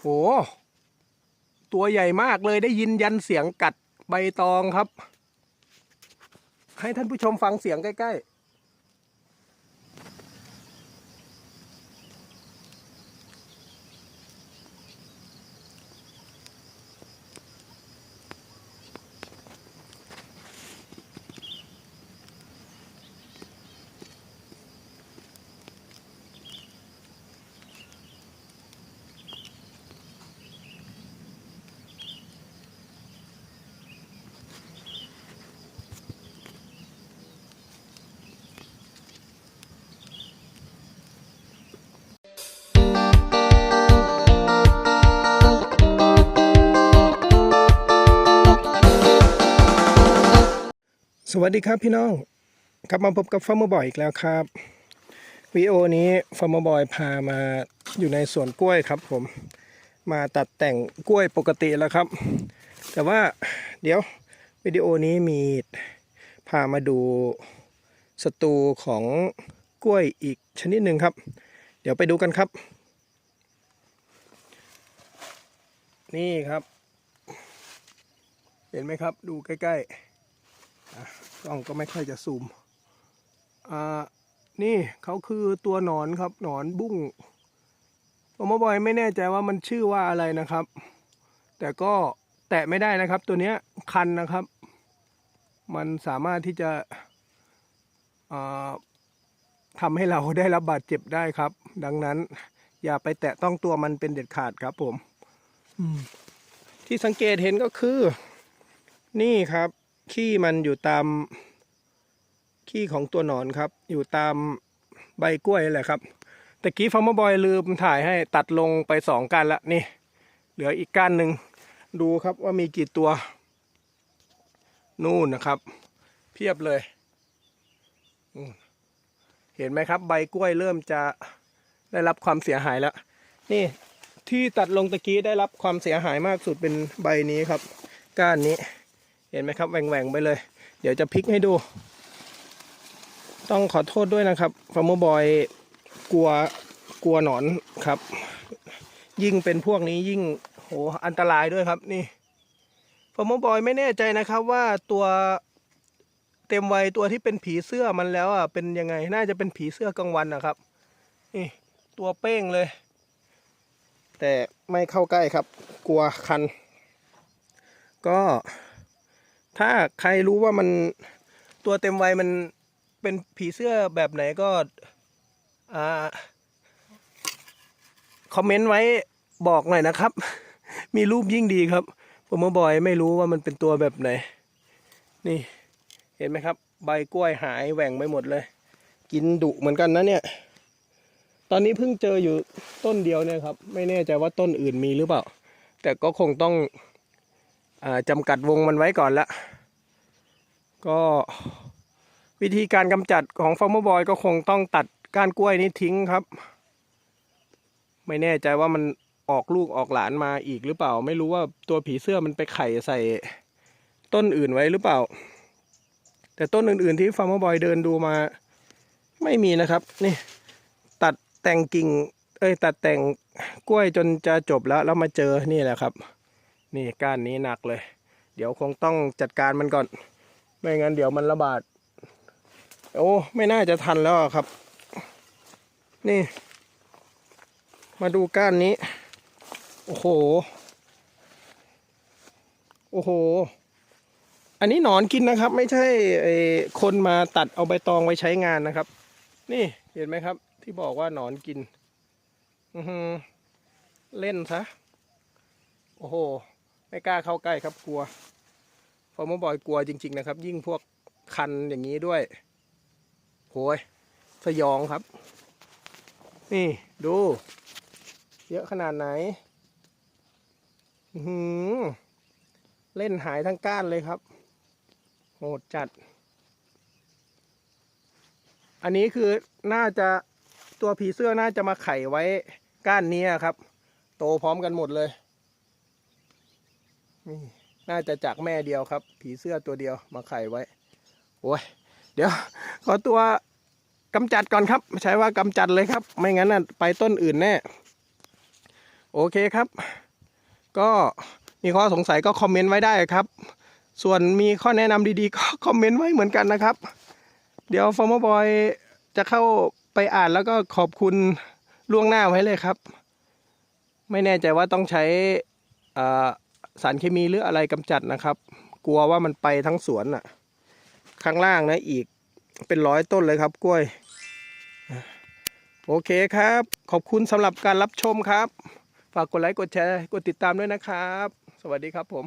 โห ตัวใหญ่มากเลยได้ยินยันเสียงกัดใบตองครับ ให้ท่านผู้ชมฟังเสียงใกล้ ๆ วัสดีครับพี่น้องกลับมาพบกับฟาร์มบอยอีกแล้วครับวิดีโอนี้ฟาร์มบอยพามาอยู่ในสวนกล้วยครับผม มาตัดแต่งกล้วยปกติแล้วครับ แต่ว่าเดี๋ยววิดีโอนี้มีพามาดูศัตรูของกล้วยอีกชนิดหนึ่งครับ เดี๋ยวไปดูกันครับ นี่ครับ เห็นไหมครับดูใกล้ ๆ กล้องก็ไม่ค่อยจะซูมอ่านี่เขาคือตัวหนอนครับหนอนบุ้งผมบอยไม่แน่ใจว่ามันชื่อว่าอะไรนะครับ แต่ก็แตะไม่ได้นะครับ ตัวเนี้ยคันนะครับ มันสามารถที่จะอ่าทำให้เราได้รับบาดเจ็บได้ครับ ดังนั้น อย่าไปแตะต้องตัวมันเป็นเด็ดขาดครับผมอืมที่สังเกตเห็นก็คือ นี่ครับ ขี้มันอยู่ตาม ขี้ของตัวหนอนครับ อยู่ตามใบกล้วยแหละครับตะกี้ฟาร์มบอยลืมถ่ายให้ตัดลงไปสองก้านละนี่ เหลืออีกก้านหนึ่งดูครับว่ามีกี่ตัว นู่นนะครับ เพียบเลยเห็นไหมครับ ใบกล้วยเริ่มจะได้รับความเสียหายแล้ว นี่ที่ตัดลงตะกี้ได้รับความเสียหายมากสุดเป็นใบนี้ครับ ก้านนี้ เห็นไหมครับแหว่งๆไปเลย เดี๋ยวจะพลิกให้ดู ต้องขอโทษด้วยนะครับฟาร์มบอยกลัวกลัวหนอนครับ ยิ่งเป็นพวกนี้ยิ่งโหอันตรายด้วยครับนี่ฟาร์มบอยไม่แน่ใจนะครับว่าตัวเต็มวัยตัวที่เป็นผีเสื้อมันแล้วอะเป็นยังไงน่าจะเป็นผีเสื้อกลางวันนะครับนี่ตัวเป้งเลย แต่ไม่เข้าใกล้ครับ กลัวคัน ก็ ถ้าใครรู้ว่ามันตัวเต็มวัยมันเป็นผีเสื้อแบบไหนก็อ่าคอมเมนต์ไว้บอกหน่อยนะครับ มีรูปยิ่งดีครับ ผมเมื่อบอยไม่รู้ว่ามันเป็นตัวแบบไหน นี่ เห็นไหมครับ ใบกล้วยหายแหว่งไปหมดเลย กินดุเหมือนกันนะเนี่ย ตอนนี้เพิ่งเจออยู่ต้นเดียวเนี่ยครับ ไม่แน่ใจว่าต้นอื่นมีหรือเปล่า แต่ก็คงต้อง จำกัดวงมันไว้ก่อนละก็วิธีการกำจัดของฟาร์มบอยก็คงต้องตัดก้านกล้วยนี้ทิ้งครับ ไม่แน่ใจว่ามันออกลูกออกหลานมาอีกหรือเปล่า ไม่รู้ว่าตัวผีเสื้อมันไปไข่ใส่ต้นอื่นไว้หรือเปล่า แต่ต้นอื่น ๆ ที่ฟาร์มบอยเดินดูมา ไม่มีนะครับนี่ตัดแต่งกิ่ง เอ้ยตัดแต่งกล้วยจนจะจบแล้วแล้วมาเจอนี่แหละครับ นี่ก้านนี้หนักเลย เดี๋ยวคงต้องจัดการมันก่อน ไม่งั้นเดี๋ยวมันระบาด โอ้ไม่น่าจะทันแล้วครับ นี่ มาดูก้านนี้ โอ้โห โอ้โห อันนี้หนอนกินนะครับ ไม่ใช่ไอคนมาตัดเอาใบตองไว้ใช้งานนะครับ นี่เห็นไหมครับ ที่บอกว่าหนอนกิน อือเล่นซะ โอ้โห ไม่กล้าเข้าใกล้ครับกลัวฟอร์มบอยกลัวจริง ๆ นะครับ ยิ่งพวกคันอย่างนี้ด้วยโหยสยองครับ นี่ดู เยอะขนาดไหนหือเล่นหายทั้งก้านเลยครับโหดจัด อันนี้คือน่าจะตัวผีเสื้อน่าจะมาไข่ไว้ก้านนี้ครับ โตพร้อมกันหมดเลย นี่น่าจะจากแม่เดียวครับ ผีเสื้อตัวเดียวมาไข่ไว้ โอ้ย เดี๋ยว ขอตัวกำจัดก่อนครับ ใช้ว่ากำจัดเลยครับ ไม่งั้นน่ะไปต้นอื่นแน่ โอเคครับ ก็มีข้อสงสัยก็คอมเมนต์ไว้ได้ครับ ส่วนมีข้อแนะนำดีๆ ก็คอมเมนต์ไว้เหมือนกันนะครับ เดี๋ยวฟอร์มบอยจะเข้าไปอ่านแล้วก็ขอบคุณล่วงหน้าไว้เลยครับ ไม่แน่ใจว่าต้องใช้อ่า สารเคมีหรืออะไรกำจัดนะครับ กลัวว่ามันไปทั้งสวนอะ ข้างล่างนะอีกเป็นร้อยต้นเลยครับกล้วย โอเคครับ ขอบคุณสำหรับการรับชมครับ ฝากกดไลค์กดแชร์กดติดตามด้วยนะครับ สวัสดีครับผม